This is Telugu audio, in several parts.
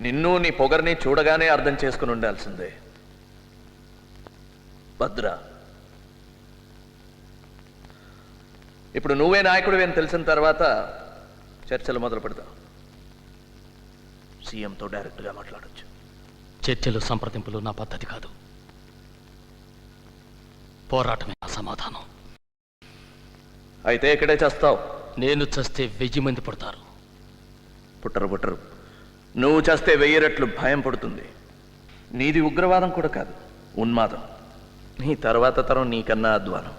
నిన్ను నీ పొగర్ని చూడగానే అర్థం చేసుకుని ఉండాల్సిందే. భద్ర. ఇప్పుడు నువ్వే నాయకుడివి అని తెలిసిన తర్వాత చర్చలు మొదలు పెడతాం సీఎంతో డైరెక్ట్గా మాట్లాడొచ్చు. చర్చలు సంప్రదింపులు నా పద్ధతి కాదు. పోరాటమే నా సమాధానం. అయితే ఇక్కడే చేస్తావు. నేను చస్తే వెయ్యి మంది పుడతారు. పుట్టరు పుట్టరు. నువ్వు చేస్తే వెయ్యిరట్లు భయం పడుతుంది. నీది ఉగ్రవాదం కూడా కాదు ఉన్మాదం. నీ తర్వాత తరం నీకన్నా అధ్వానం.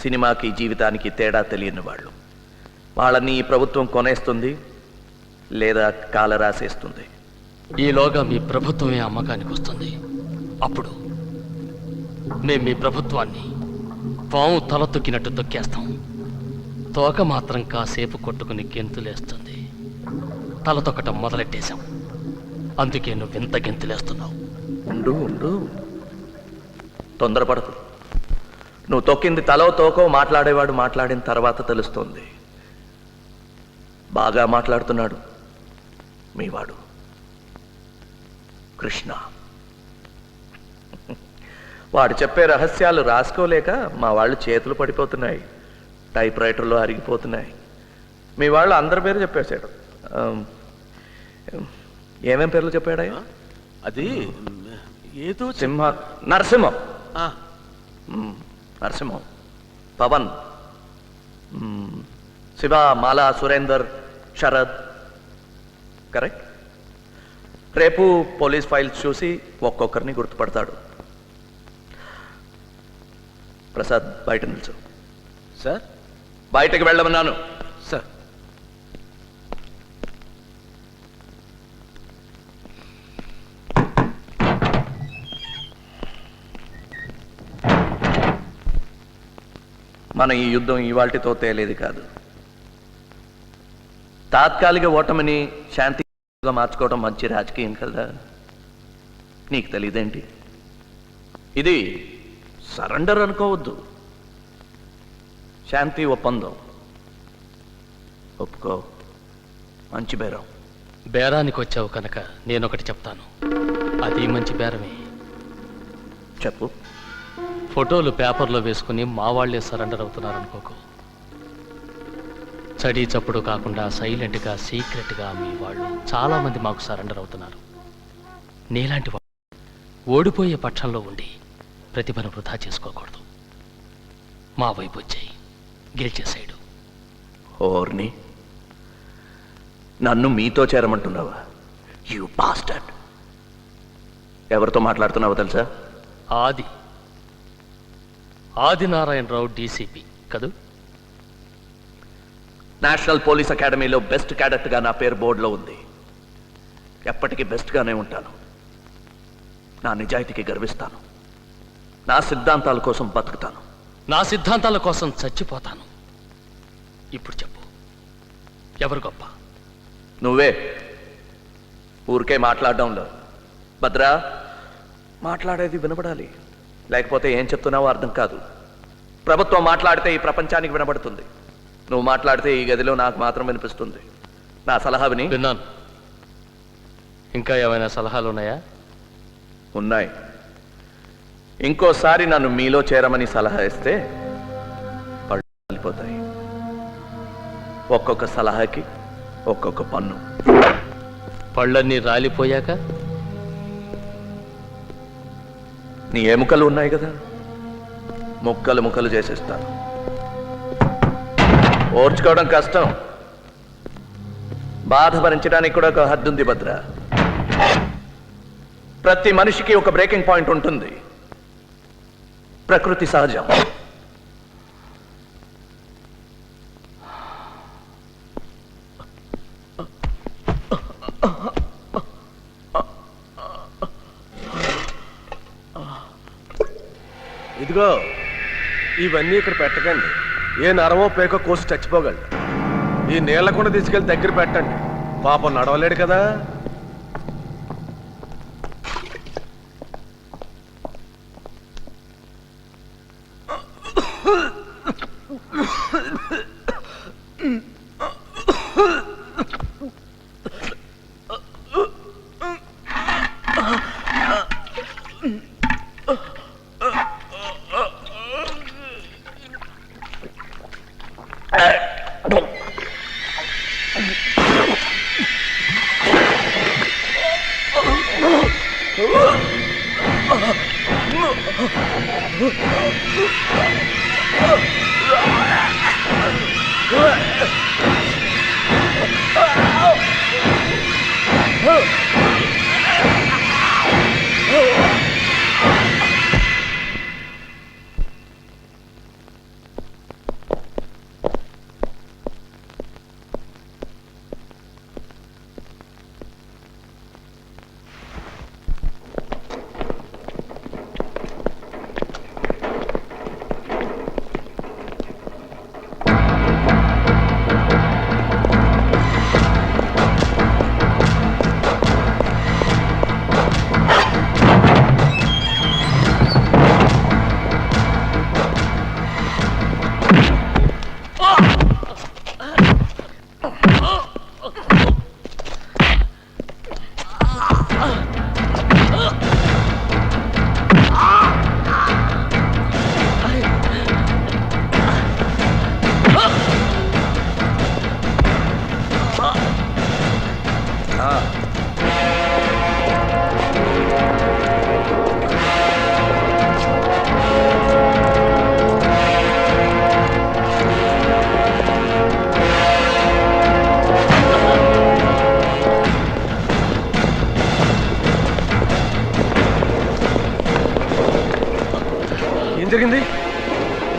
సినిమాకి జీవితానికి తేడా తెలియని వాళ్ళు. వాళ్ళని ఈ ప్రభుత్వం కొనేస్తుంది లేదా కాల రాసేస్తుంది ఈలోగా మీ ప్రభుత్వమే అమ్మకానికి వస్తుంది. అప్పుడు మేము మీ ప్రభుత్వాన్ని పాము తల తొక్కినట్టు తొక్కేస్తాం. తోక మాత్రం కాసేపు కొట్టుకుని గెంతులేస్తుంది. తల తొక్కటం మొదలెట్టేశాం. అందుకే నువ్వు ఇంత గెంతులేస్తున్నావు. ఉండు ఉండు. తొందరపడకు. నువ్వు తొక్కింది తలో తోకో మాట్లాడేవాడు మాట్లాడిన తర్వాత తెలుస్తోంది. బాగా మాట్లాడుతున్నాడు మీవాడు. కృష్ణ. వాడు చెప్పే రహస్యాలు రాసుకోలేక మా వాళ్ళు చేతులు పడిపోతున్నాయి. టైప్ రైటర్లో అరిగిపోతున్నాయి. మీ వాళ్ళు అందరి పేరు చెప్పేశాడు. ఏమేం పేర్లు చెప్పాడయ్యా అది ఏదో సింహ నరసింహం. నరసింహం. పవన్. శివ మాల సురేందర్ శరద్. కరెక్ట్. రేపు పోలీస్ ఫైల్స్ చూసి ఒక్కొక్కరిని గుర్తుపడతాడు. ప్రసాద్ బయట నిల్చు. సార్? బయటకు వెళ్ళమన్నాను. మన ఈ యుద్ధం ఇవాల్టితో తేలేది కాదు. తాత్కాలిక ఓటమిని శాంతిగా మార్చుకోవడం మంచి రాజకీయం కదా? నీకు తెలియదేంటి ఇది సరెండర్ అనుకోవద్దు. శాంతి ఒప్పందం. ఒప్పుకో. మంచి బేరం. బేరానికి వచ్చావు కనుక నేనొకటి చెప్తాను. అది మంచి బేరమే. చెప్పు. ఫోటోలు పేపర్లో వేసుకుని మా వాళ్ళే సరెండర్ అవుతున్నారు అనుకోకు చడి చప్పుడు కాకుండా సైలెంట్గా సీక్రెట్గా మీ వాళ్ళు చాలా మంది మాకు సరెండర్ అవుతున్నారు. నీలాంటి వాళ్ళు ఓడిపోయే పక్షంలో ఉండి ప్రతిభను వృధా చేసుకోకూడదు. మా వైపు వచ్చాయి. గెలిచే సైడు. ఓర్ని నన్ను మీతో చేరమంటున్నావా? యు బాస్టర్డ్ ఎవరితో మాట్లాడుతున్నావో తెలుసా? ఆది. ఆదినారాయణరావు డీసీపీ కదూ? నేషనల్ పోలీస్ అకాడమీలో బెస్ట్ క్యాడెట్గా నా పేరు బోర్డులో ఉంది. ఎప్పటికీ బెస్ట్గానే ఉంటాను. నా నిజాయితీకి గర్విస్తాను. నా సిద్ధాంతాల కోసం బతుకుతాను. నా సిద్ధాంతాల కోసం చచ్చిపోతాను. ఇప్పుడు చెప్పు. ఎవరు గొప్ప? నువ్వే. ఊరికే మాట్లాడడంలో. భద్రా మాట్లాడేది వినపడాలి లేకపోతే ఏం చెప్తున్నావో అర్థం కాదు. ప్రభుత్వం మాట్లాడితే ఈ ప్రపంచానికి వినబడుతుంది. నువ్వు మాట్లాడితే ఈ గదిలో నాకు మాత్రం వినిపిస్తుంది. నా సలహా విని. విన్నాను. ఇంకా ఏమైనా సలహాలు ఉన్నాయా? ఉన్నాయి. ఇంకోసారి నన్ను మీలో చేరమని సలహా ఇస్తే పళ్ళు రాలిపోతాయి ఒక్కొక్క సలహాకి ఒక్కొక్క పన్ను. పళ్ళన్నీ రాలిపోయాక? నీ ఎముకలు ఉన్నాయి కదా? ముక్కలు ముక్కలు చేసేస్తాను. ఓర్చుకోవడం కష్టం. బాధ భరించడానికి కూడా ఒక హద్దు ఉంది భద్ర. ప్రతి మనిషికి ఒక బ్రేకింగ్ పాయింట్ ఉంటుంది. ప్రకృతి సహజం. ఇదిగో ఇవన్నీ ఇక్కడ పెట్టకండి. ఏ నరమో పేకో కోసి చచ్చిపోగలడు ఈ నీళ్ళ కూడా తీసుకెళ్ళి దగ్గర పెట్టండి. పాపం నడవలేడు కదా. うわっ。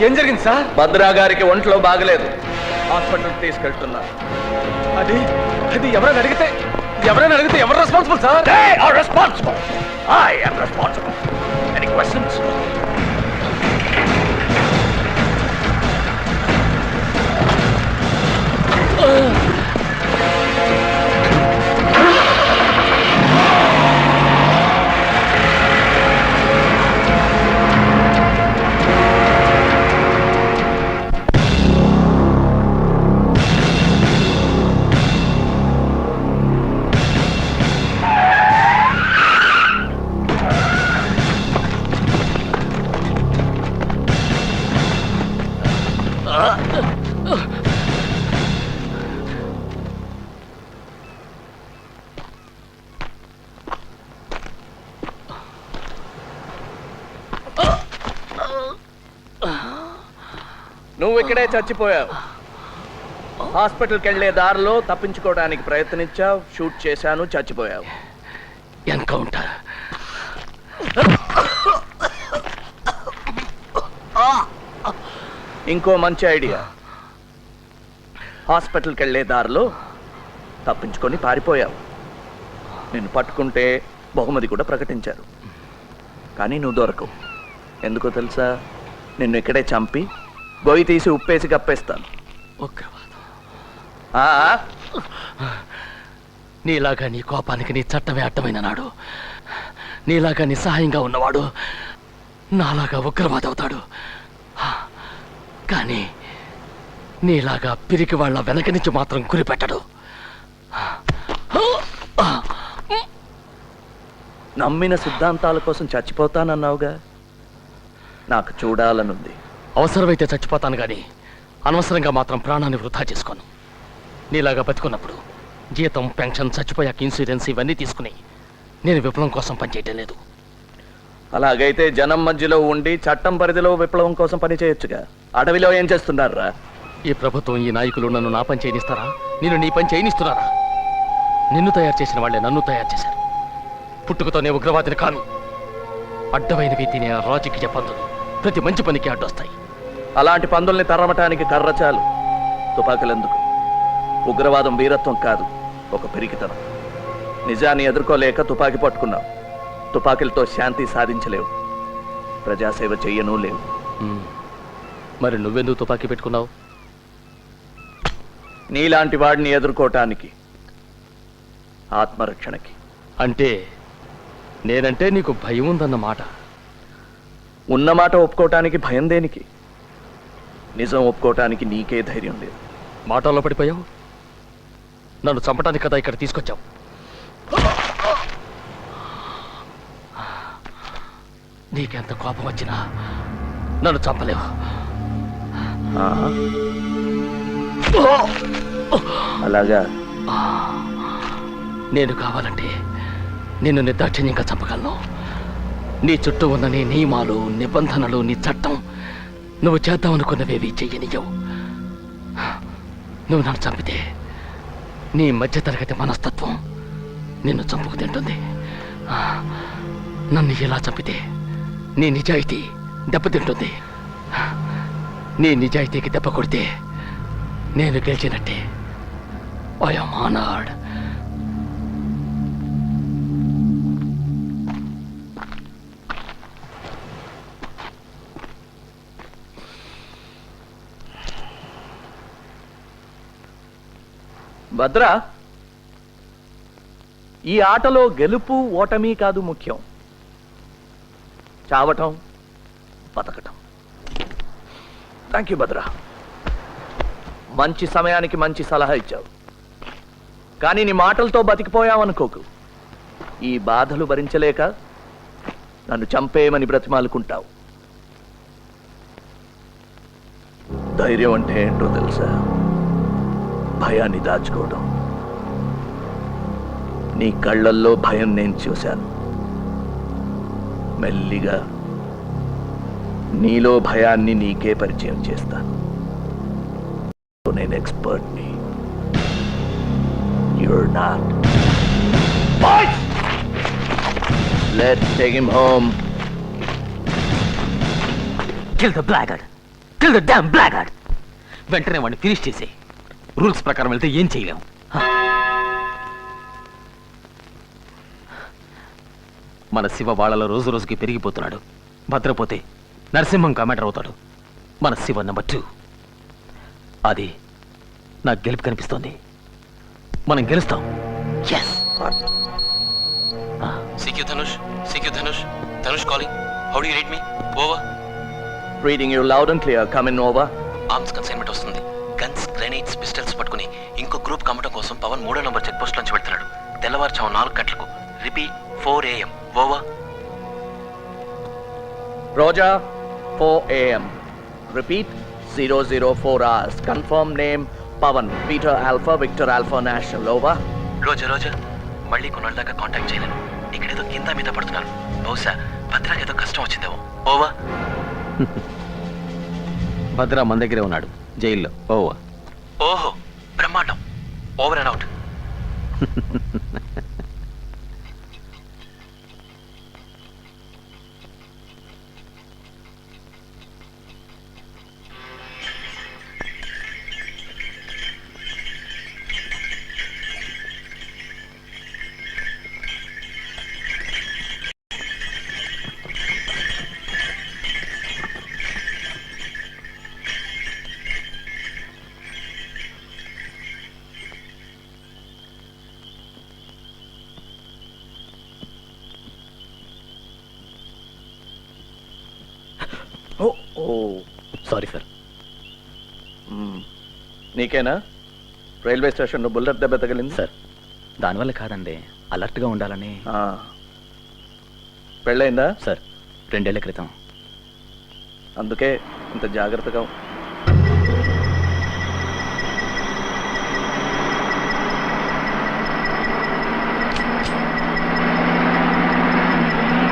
ఏం జరిగింది సార్? భద్రా గారికి ఒంట్లో బాగలేదు. హాస్పిటల్కి తీసుకెళ్తున్నా. అది అది ఎవరైనా అడిగితే ఎవరైనా అడిగితే ఎవరు రెస్పాన్సిబుల్ సార్? They నువ్వు ఇక్కడే చచ్చిపోయావు. హాస్పిటల్కి వెళ్ళే దారిలో తప్పించుకోవడానికి ప్రయత్నించావు షూట్ చేశాను చచ్చిపోయావు. ఎన్కౌంటర్ ఇంకో మంచి ఐడియా. హాస్పిటల్కి వెళ్ళే దారిలో తప్పించుకొని పారిపోయావు. నిన్ను పట్టుకుంటే బహుమతి కూడా ప్రకటించారు. కానీ నువ్వు దొరకవు. ఎందుకో తెలుసా? నిన్ను ఇక్కడే చంపి గొయ్యి తీసి ఉప్పేసి కప్పేస్తాను. ఆ, నీలాగా నీ కోపానికి నీ చట్టమే అడ్డమైన నాడు నీలాగా నిస్సహాయంగా ఉన్నవాడు నాలాగా ఉగ్రవాది అవుతాడు హా, కానీ నీలాగా పిరికి వాళ్ళ వెనక నుంచి మాత్రం గురిపెట్టడు. నమ్మిన సిద్ధాంతాల కోసం చచ్చిపోతానన్నావుగా? నాకు చూడాలనుంది. అవసరమైతే చచ్చిపోతాను కానీ అనవసరంగా మాత్రం ప్రాణాన్ని వృధా చేసుకోను. నీలాగా బతుకున్నప్పుడు జీతం పెన్షన్ చచ్చిపోయాక ఇన్సూరెన్స్ ఇవన్నీ తీసుకుని నేను విప్లవం కోసం పనిచేయటం లేదు. అలాగైతే జనం మధ్యలో ఉండి చట్టం పరిధిలో విప్లవం కోసం పని చేయొచ్చుగా అడవిలో ఏం చేస్తున్నారా? ఈ ప్రభుత్వం ఈ నాయకులు నన్ను నా పని చేయనిస్తారా? నేను నీ పని చేయనిస్తున్నారా నిన్ను తయారు చేసిన వాళ్ళే నన్ను తయారు చేశారు. పుట్టుకతోనే ఉగ్రవాదిని కాను అడ్డమైనవి తినే రాజకీయ పందులు ప్రతి మంచి పనికి అడ్డొస్తాయి. అలాంటి పందుల్ని తరమటానికి కర్ర చాలు. తుపాకులెందుకు? ఉగ్రవాదం వీరత్వం కాదు ఒక పెరిగితనం నిజాన్ని ఎదుర్కోలేక తుపాకీ పట్టుకున్నావు. తుపాకీలతో శాంతి సాధించలేవు. ప్రజాసేవ చెయ్యను లేవు. మరి నువ్వెందుకు తుపాకీ పెట్టుకున్నావు? నీలాంటి వాడిని ఎదుర్కోవటానికి ఆత్మరక్షణకి. అంటే నేనంటే నీకు భయం ఉందన్న మాట ఉన్నమాట ఒప్పుకోవటానికి భయం దేనికి? నిజం ఒప్పుకోవటానికి నీకే ధైర్యం లేదు. మాటల్లో పడిపోయావు? నన్ను చంపడానికి కదా ఇక్కడ తీసుకొచ్చావు? నీకెంత కోపం వచ్చినా నన్ను చంపలేవు. ఆహా. అలాగా? నేను కావాలంటే నిన్ను నిర్దాక్షిణ్యంగా చంపగలను. నీ చుట్టూ ఉన్న నీ నియమాలు నిబంధనలు నీ చట్టం నువ్వు చేద్దామనుకున్నవేవి చెయ్యనియవు నువ్వు నన్ను చంపితే నీ మధ్యతరగతి మనస్తత్వం నిన్ను చంపుకు తింటుంది. నన్ను ఇలా చంపితే నీ నిజాయితీ దెబ్బతింటుంది. నీ నిజాయితీకి దెబ్బ కొడితే నేను గెలిచినట్టే. ఐఎమ్ ఆనర్డ్ భద్ర ఈ ఆటలో గెలుపు ఓటమి కాదు ముఖ్యం. చావటం బతకటం. Thank you Bhadra. మంచి సమయానికి మంచి సలహా ఇచ్చావు. కానీ నీ మాటలతో బతికిపోయావనుకోకు. ఈ బాధలు భరించలేక నన్ను చంపేయమని బ్రతిమాలుకుంటావు. ధైర్యం అంటే ఏంటో తెలుసా? భయాన్ని దాచుకోవడం. నీ కళ్ళల్లో భయం నేను చూశాను. మెల్లిగా నీలో భయాన్ని నీకే పరిచయం చేస్తాను నేను ఎక్స్పర్ట్ని. You're not let take him home kill the blackguard. Kill the damn blackguard వెంటనే వాడిని ఫినిష్ చేసే రూల్స్ ప్రకారం వెళ్తే ఏం చేయలేము. మన శివ వాళ్ళలో రోజు రోజుకి పెరిగిపోతున్నాడు. భద్రపోతే నరసింహం కమాండర్ అవుతాడు. మన శివ నెంబర్ టూ అది నాకు గెలుపు కనిపిస్తోంది. మనం గెలుస్తాం. CQ Dhanush CQ Dhanush. Dhanush calling how do you read me over reading you loud and clear come in over arms consignment వస్తుంది. గన్స్ గ్రెనేడ్స్ పిస్టల్స్ పట్టుకుని ఇంకో గ్రూప్ కమ్మటం కోసం పవన్ మూడో నంబర్ చెక్ పోస్ట్ నుంచి వెళ్తున్నాడు. తెల్లవారుజాము నాలుగు గంటలకు repeat four AM. Over Roja four AM. Repeat zero zero four hours. Confirm name Pawan. Peter alpha victor alpha national. Over Roja Roja. మళ్ళీ కొన్నాళ్ళ దాకా కాంటాక్ట్ చేయలేను. ఇక్కడేదో కింద మీద పడుతున్నాను బహుశా భద్రాకి ఏదో కష్టం వచ్చిందేమో. ఓవర్ భద్ర మన దగ్గరే ఉన్నాడు. జైల్లో ఓవా ఓహో బ్రహ్మాండం ఓవర్ అండ్ అవుట్ ఓ సారీ సార్. మ్మ్. నీకేనా? రైల్వే స్టేషన్లో బుల్లెట్ దెబ్బ తగిలింది? సార్ దానివల్ల కాదండి అలర్ట్గా ఉండాలని. ఆ. పెళ్ళయిందా? సార్ రెండేళ్ళ క్రితం. అందుకే ఇంత జాగ్రత్తగా